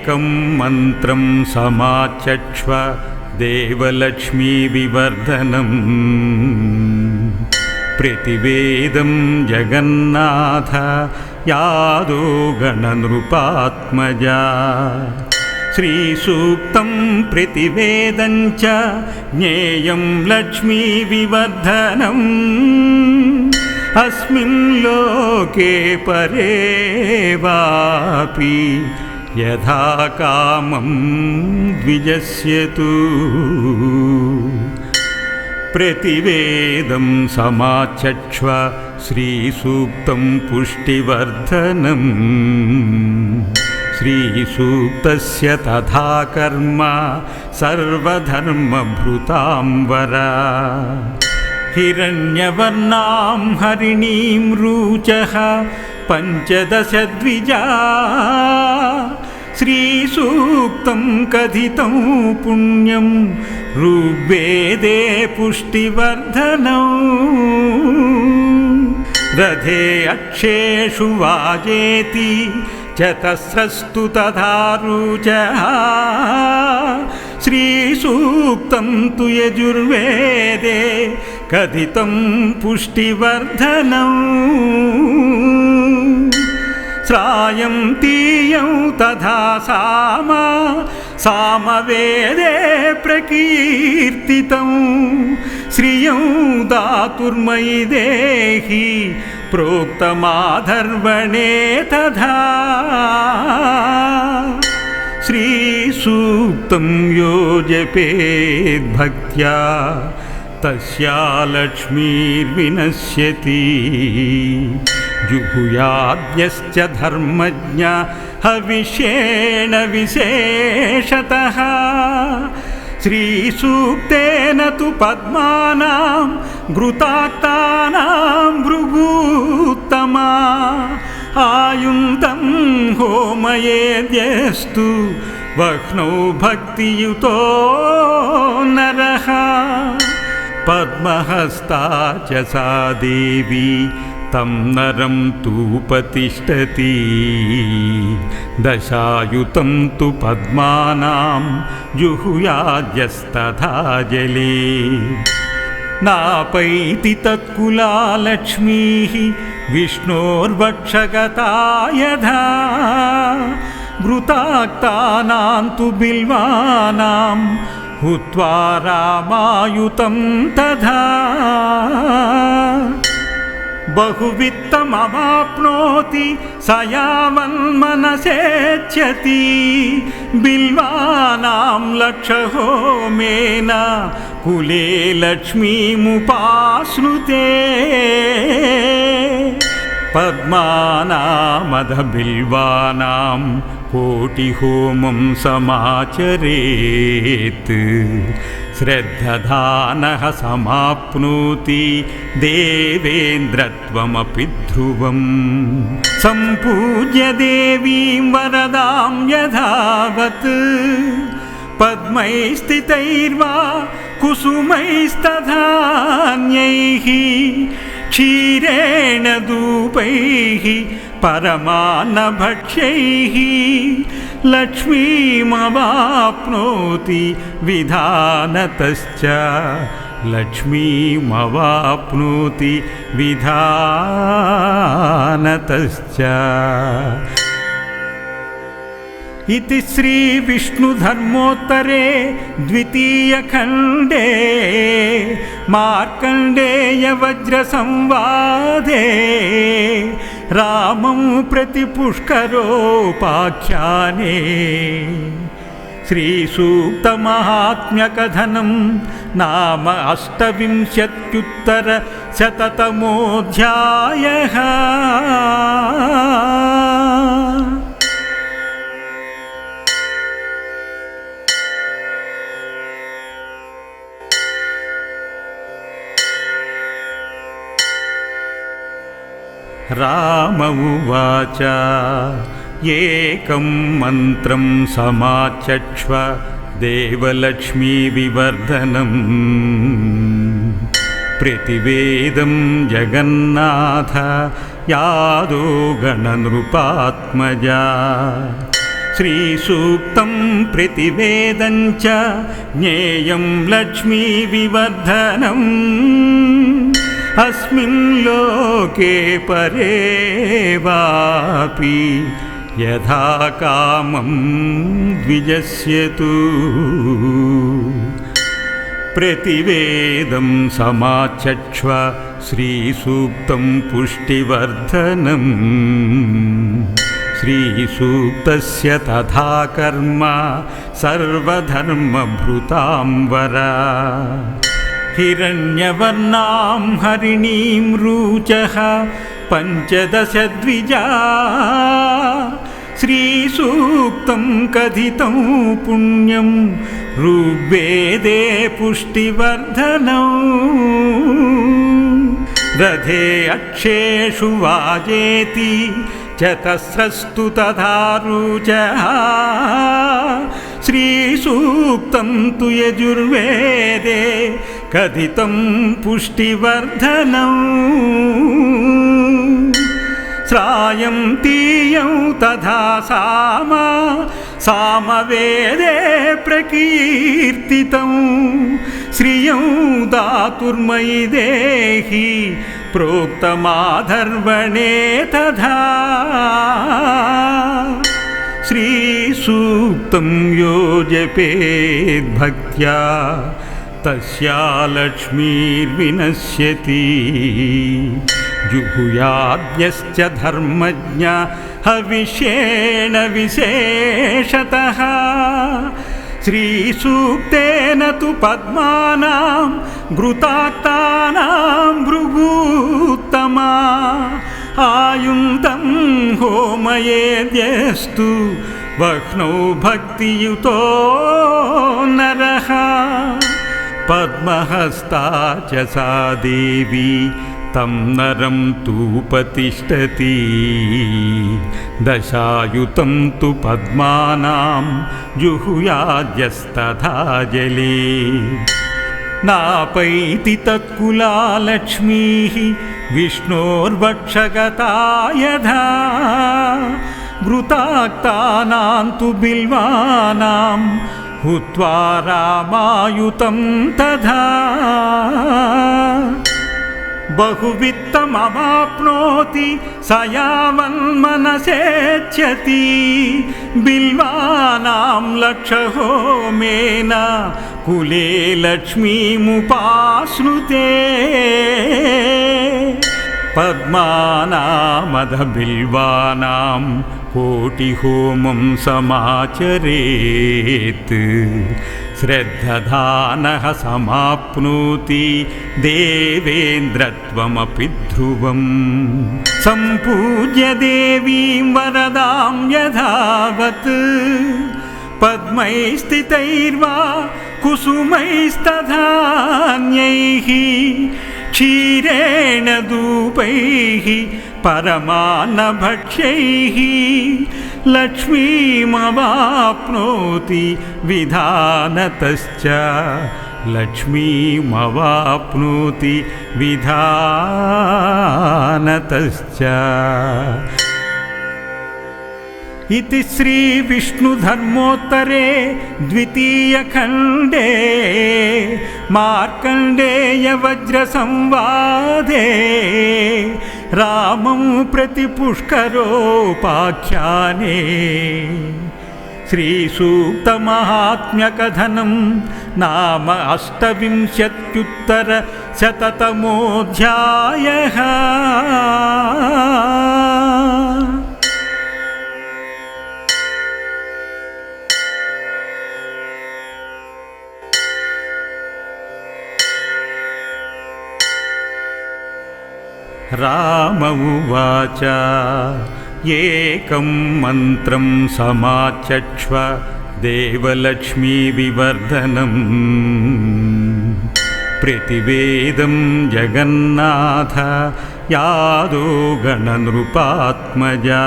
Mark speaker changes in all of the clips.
Speaker 1: एकं मन्त्रं समाचक्ष्व देवलक्ष्मीविवर्धनम्। प्रतिवेदं जगन्नाथ यादो गणनृपात्मजा। श्रीसूक्तं प्रतिवेदं च ज्ञेयं लक्ष्मीविवर्धनम्। अस्मिन् लोके परे वापि यथा कामं द्विजस्यतु प्रतिवेदं समाचक्ष्व श्रीसूक्तं पुष्टिवर्धनम्। श्रीसूक्तस्य तथा कर्म सर्वधर्मभृताम्बर। हिरण्यवर्णां हरिणीं रुचः पञ्चदशद्विजा श्रीसूक्तं कथितं पुण्यं ऋग्वेदे पुष्टिवर्धनौ। रथे अक्षेषु वाजेति चतस्रस्तु तथा रुचः। श्रीसूक्तं तु यजुर्वेदे कथितं पुष्टिवर्धनम् श्रायं तीयं तथा साम सामवेदे प्रकीर्तितं श्रियं दातुर्मयि देहि प्रोक्तमाधर्वणे तथा। श्रीसूक्तं यो जपेद्भक्त्या तस्या लक्ष्मीर्विनश्यति जुहुयाद्यश्च धर्मज्ञ हविषेण विशेषतः। श्रीसूक्तेन तु पद्मानां घृताक्तानां भृगूत्तमा। आयुन्तं होमयेद्यस्तु वह्नौ भक्तियुतो नरः। पद्महस्ता च सा देवी तं नरं तूपतिष्ठति दशायुतं तु पद्मानां जुहुयाद्यस्तथा जले नापैति तत्कुला लक्ष्मीः विष्णोर्वक्षगता यथा घृताक्तानां तु बिल्वानां हुत्वा रामायुतं तथा बहुवित्तमवाप्नोति स यावन्मनसेच्छति बिल्वानां लक्षहोमेन कुले लक्ष्मीमुपाश्नुते पद्मानामधबिल्वानां कोटिहोमं समाचरेत्। श्रद्धधानः समाप्नोति देवेन्द्रत्वमपि ध्रुवम्। सम्पूज्य देवीं वरदां यथावत्। पद्मैस्थितैर्वा कुसुमैस्तधान्यैः क्षीरेण धूपैः परमान्नभक्ष्यैः लक्ष्मीमवाप्नोति विधानतश्च। लक्ष्मीमवाप्नोति विधानतश्च। इति श्रीविष्णुधर्मोत्तरे द्वितीयखण्डे मार्कण्डेयवज्रसंवादे रामं प्रति पुष्करोपाख्याने श्रीसूक्तमाहात्म्यकथनं नाम अष्टविंशत्युत्तरशततमोऽध्यायः राम उवाच एकं मन्त्रं समाचक्ष्व देवलक्ष्मीविवर्धनम्। प्रतिवेदं जगन्नाथ यादो गणनृपात्मजा श्रीसूक्तं प्रतिवेदं च ज्ञेयं लक्ष्मीविवर्धनम् अस्मिन् लोके परे वापि यथा कामं द्विजस्यतु। प्रतिवेदं समाचक्ष्व श्रीसूक्तं पुष्टिवर्धनम्। श्रीसूक्तस्य तथा कर्म सर्वधर्मभृताम्बर हिरण्यवर्णां हरिणीं रुचः पञ्चदशद्विजा। श्रीसूक्तं कथितं पुण्यं ऋग्वेदे पुष्टिवर्धनौ। रथे अक्षेषु वाजेति चतस्रस्तु तथा रुचः। श्रीसूक्तं तु यजुर्वेदे कथितं पुष्टिवर्धनम्। श्रायं तीयं तथा साम सामवेदे प्रकीर्तितं श्रियं दातुर्मयि देहि प्रोक्तमाधर्वणे तथा। श्रीसूक्तं यो जपेद्भक्त्या तस्या लक्ष्मीर्विनश्यति जुहुयाद्यश्च धर्मज्ञ हविषेण विशेषतः। श्रीसूक्तेन तु पद्मानां घृताक्तानां भृगूत्तमा। आयुन्तं होमयेद्यस्तु वह्नौ भक्तियुतो नरः पद्महस्ता च सा देवी तं नरं तूपतिष्ठति दशायुतं तु पद्मानां जुहुयाद्यस्तथा जले नापैति तत्कुला लक्ष्मीः विष्णोर्वक्षगता यथा घृताक्तानां तु बिल्वानां हुत्वा रामायुतं तथा। बहुवित्तमवाप्नोति स यावन्मनसेच्छति बिल्वानां लक्षहोमेन कुले लक्ष्मीमुपाश्नुते। पद्मानामधबिल्वानां कोटिहोमं समाचरेत्। श्रद्धधानः समाप्नोति देवेन्द्रत्वमपि ध्रुवम्। सम्पूज्य देवीं वरदां यथावत्। पद्मैस्थितैर्वा कुसुमैस्तधान्यैः क्षीरेण धूपैः परमान्नभक्ष्यैः लक्ष्मीमवाप्नोति विधानतश्च। लक्ष्मीमवाप्नोति विधानतश्च इति श्रीविष्णुधर्मोत्तरे द्वितीयखण्डे मार्कण्डेयवज्रसंवादे रामं प्रति पुष्करोपाख्याने। श्रीसूक्तमाहात्म्यकथनं नाम अष्टविंशत्युत्तरशततमोऽध्यायः राम उवाच। एकं मन्त्रं समाचक्ष्व देवलक्ष्मीविवर्धनम्। प्रतिवेदं जगन्नाथ यादो गणनृपात्मजा।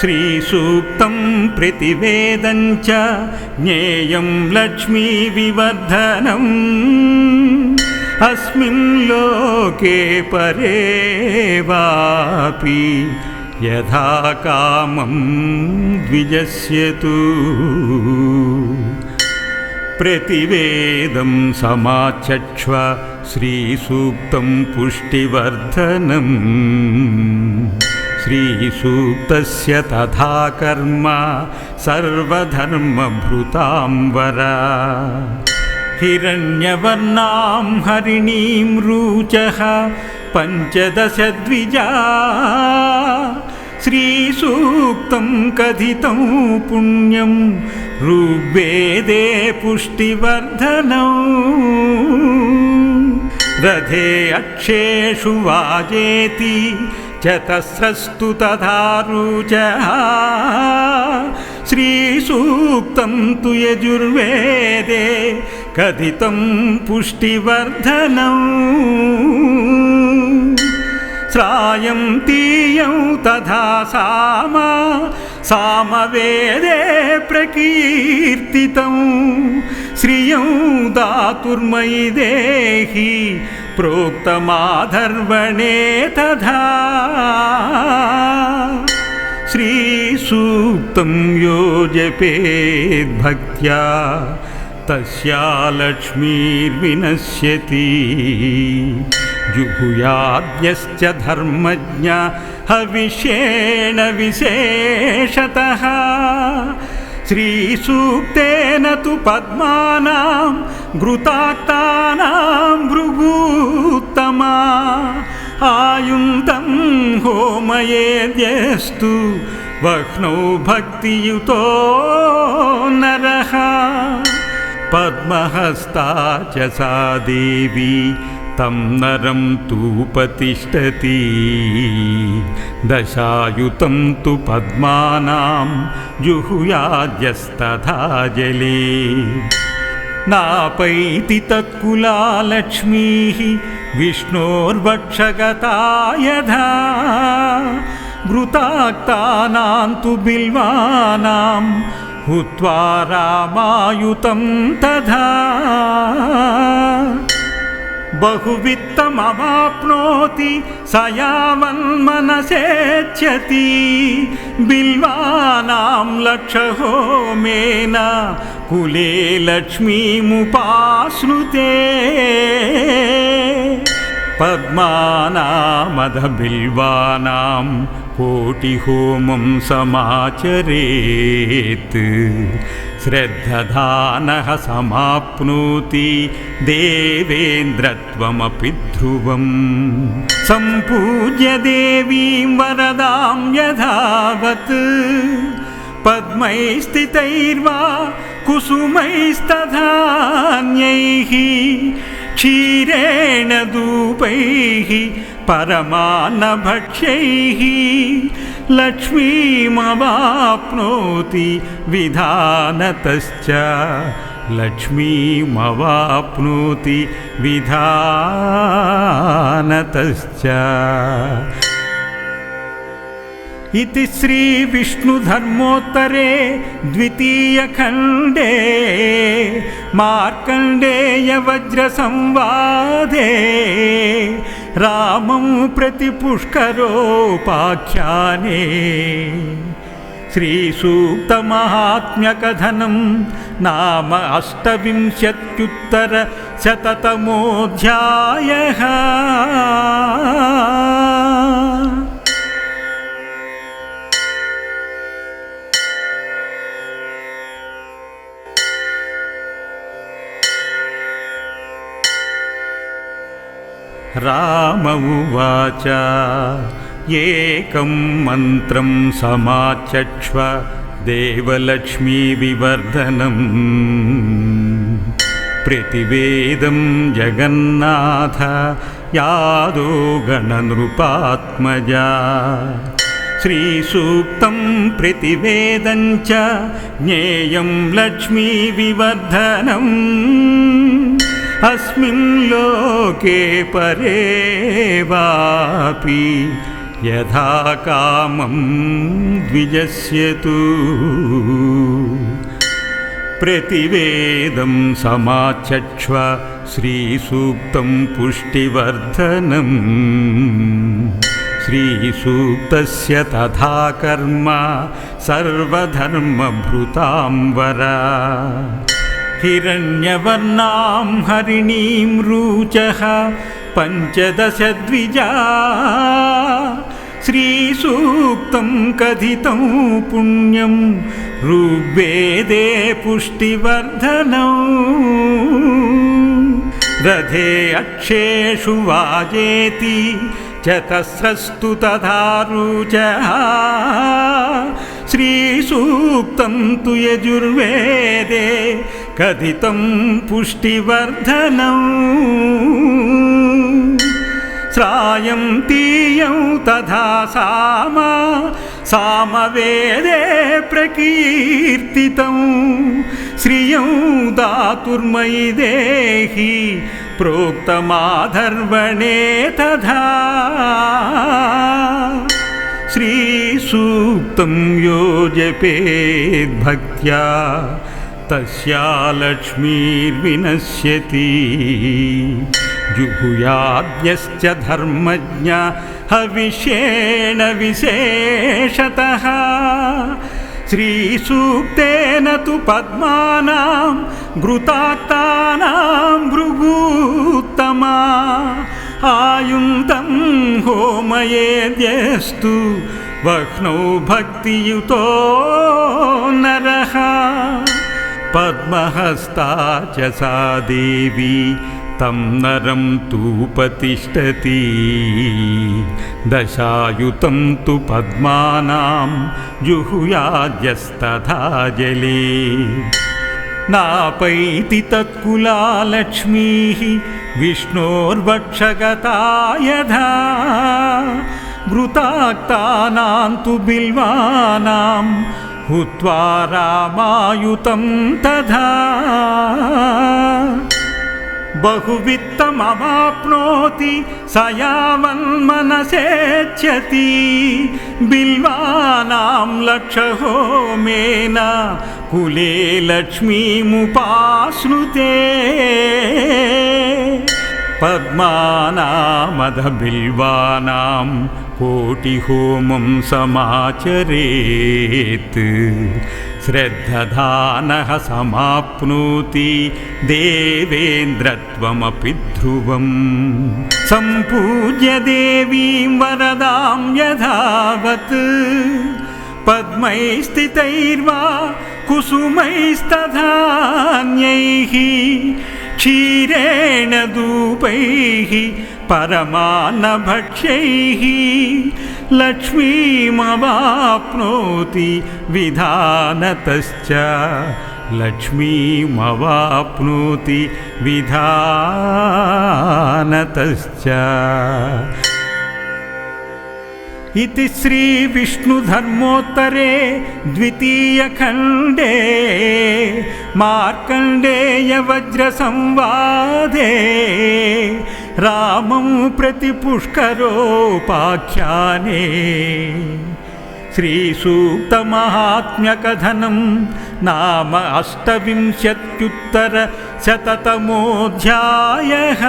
Speaker 1: श्रीसूक्तं प्रतिवेदं च ज्ञेयं लक्ष्मीविवर्धनम् अस्मिन् लोके परे वापि यथा कामं द्विजस्यतु। प्रतिवेदं समाचक्ष्व श्रीसूक्तं पुष्टिवर्धनम् श्रीसूक्तस्य तथा कर्म सर्वधर्मभृताम्बर हिरण्यवर्णां हरिणीं रुचः पञ्चदशद्विजा। श्रीसूक्तं कथितं पुण्यं ऋग्वेदे पुष्टिवर्धनौ। रथे अक्षेषु वाजेति चतस्रस्तु तथा रुचः। श्रीसूक्तं तु यजुर्वेदे कथितं पुष्टिवर्धनम्। श्रायं तीयं तथा साम सामवेदे प्रकीर्तितं। श्रियं दातुर्मयि देहि प्रोक्तमाधर्वणे तथा। श्रीसूक्तं यो जपेद्भक्त्या तस्या लक्ष्मीर्विनश्यति जुहुयाद्यश्च धर्मज्ञ हविषेण विशेषतः। श्रीसूक्तेन तु पद्मानां घृताक्तानां भृगूत्तमा। आयुन्तं होमयेद्यस्तु वह्नौ भक्तियुतो नरः पद्महस्ता च सा देवी तं नरं तूपतिष्ठति दशायुतं तु पद्मानां जुहुयाद्यस्तथा जले नापैति तत्कुला लक्ष्मीः विष्णोर्वक्षगता यथा घृताक्तानां तु बिल्वानां हुत्वा रामायुतं तथा। बहुवित्तमवाप्नोति स यावन्मनसेच्छति बिल्वानां लक्षहोमेन कुले लक्ष्मीमुपाश्नुते। पद्मानामधबिल्वानां कोटिहोमं समाचरेत्। श्रद्धधानः समाप्नोति देवेन्द्रत्वमपि ध्रुवम्। सम्पूज्य देवीं वरदां यथावत्। पद्मैस्थितैर्वा कुसुमैस्तधान्यैः क्षीरेण धूपैः परमान्नभक्ष्यैः लक्ष्मीमवाप्नोति विधानतश्च। लक्ष्मीमवाप्नोति विधानतश्च। इति श्रीविष्णुधर्मोत्तरे द्वितीयखण्डे मार्कण्डेयवज्रसंवादे रामं प्रति पुष्करोपाख्याने श्रीसूक्तमाहात्म्यकथनं नाम अष्टविंशत्युत्तरशततमोऽध्यायः राम उवाच। एकं मन्त्रं समाचक्ष्व देवलक्ष्मीविवर्धनम्। प्रतिवेदं जगन्नाथ यादो गणनृपात्मजा। श्रीसूक्तं प्रतिवेदं च ज्ञेयं लक्ष्मीविवर्धनम् अस्मिन् लोके परे वापि यथा कामं द्विजस्यतु। प्रतिवेदं समाचक्ष्व श्रीसूक्तं पुष्टिवर्धनम् श्रीसूक्तस्य तथा कर्म सर्वधर्मभृतां वरा हिरण्यवर्णां हरिणीं रुचः पञ्चदशद्विजा। श्रीसूक्तं कथितं पुण्यं ऋग्वेदे पुष्टिवर्धनौ। रथे अक्षेषु वाजेति चतस्रस्तु तथा रुचः। श्रीसूक्तं तु यजुर्वेदे कथितं पुष्टिवर्धनम्। श्रायं तीयं तथा साम सामवेदे प्रकीर्तितं। श्रियं दातुर्मयि देहि प्रोक्तमाधर्वणे तथा श्रीसूक्तं यो जपेद्भक्त्या तस्या लक्ष्मीर्विनश्यति। जुहुयाद्यश्च धर्मज्ञ हविषेण विशेषतः श्रीसूक्तेन तु पद्मानां घृताक्तानां भृगूत्तमा। आयुन्तं होमयेद्यस्तु वह्नौ भक्तियुतो नरः। पद्महस्ता च सा देवी तं नरं तूपतिष्ठति दशायुतं तु पद्मानां जुहुयाद्यस्तथा जले। नापैति तत्कुला लक्ष्मीः विष्णोर्वक्षगता यथा घृताक्तानां तु बिल्वानां हुत्वा रामायुतं तथा बहुवित्तमवाप्नोति स यावन्मनसेच्छति बिल्वानां लक्षहोमेन कुले लक्ष्मीमुपाश्नुते पद्मानामधबिल्वानां कोटिहोमं समाचरेत्। श्रद्धधानः समाप्नोति देवेन्द्रत्वमपि ध्रुवम्। सम्पूज्य देवीं वरदां यथावत्। पद्मैस्थितैर्वा कुसुमैस्तधान्यैः क्षीरेण धूपैः परमान्नभक्ष्यैः लक्ष्मीमवाप्नोति विधानतश्च। लक्ष्मीमवाप्नोति विधानतश्च। इति श्रीविष्णुधर्मोत्तरे द्वितीयखण्डे मार्कण्डेयवज्रसंवादे रामं प्रति पुष्करोपाख्याने श्रीसूक्तमाहात्म्यकथनं नाम अष्टविंशत्युत्तरशततमोऽध्यायः